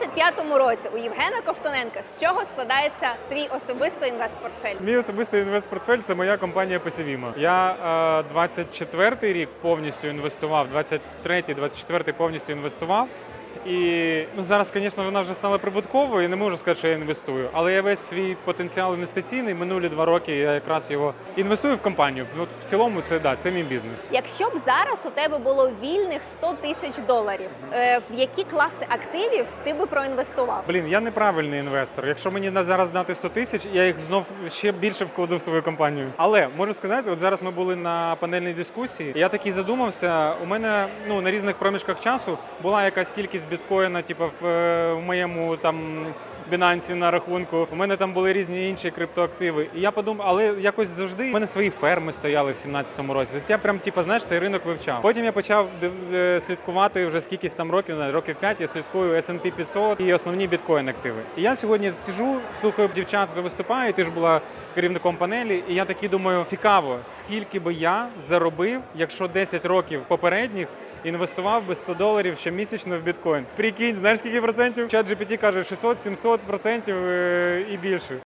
25-му році у Євгена Ковтоненка з чого складається твій особистий інвестпортфель? Мій особистий інвестпортфель це моя компанія Пасівіма. Я е, 24-й рік повністю інвестував, 23-й, 24-й повністю інвестував. І ну зараз, звісно, вона вже стала прибутковою. і Не можу сказати, що я інвестую. Але я весь свій потенціал інвестиційний минулі два роки. Я якраз його інвестую в компанію. Ну в цілому, це да, це мій бізнес. Якщо б зараз у тебе було вільних 100 тисяч доларів, е, в які класи активів ти би проінвестував? Блін, я неправильний інвестор. Якщо мені на зараз дати 100 тисяч, я їх знов ще більше вкладу в свою компанію. Але можу сказати, от зараз ми були на панельній дискусії. Я такий задумався. У мене ну на різних проміжках часу була якась кількість біткоїна, типу, в, е, в моєму там. Binance на рахунку. У мене там були різні інші криптоактиви. І я подумав, але якось завжди у мене свої ферми стояли в 17-му році. Тобто я прям, типу, знаєш, цей ринок вивчав. Потім я почав е, слідкувати вже скількись там років, не знаю, років 5, я слідкую S&P 500 і основні біткоін активи. І я сьогодні сижу, слухаю дівчат, хто виступає, ти ж була керівником панелі, і я такий думаю, цікаво, скільки би я заробив, якщо 10 років попередніх інвестував би 100 доларів щомісячно в біткоін. Прикинь, знаєш скільки процентів? Чат GPT каже 600-700 процентів е, і більше.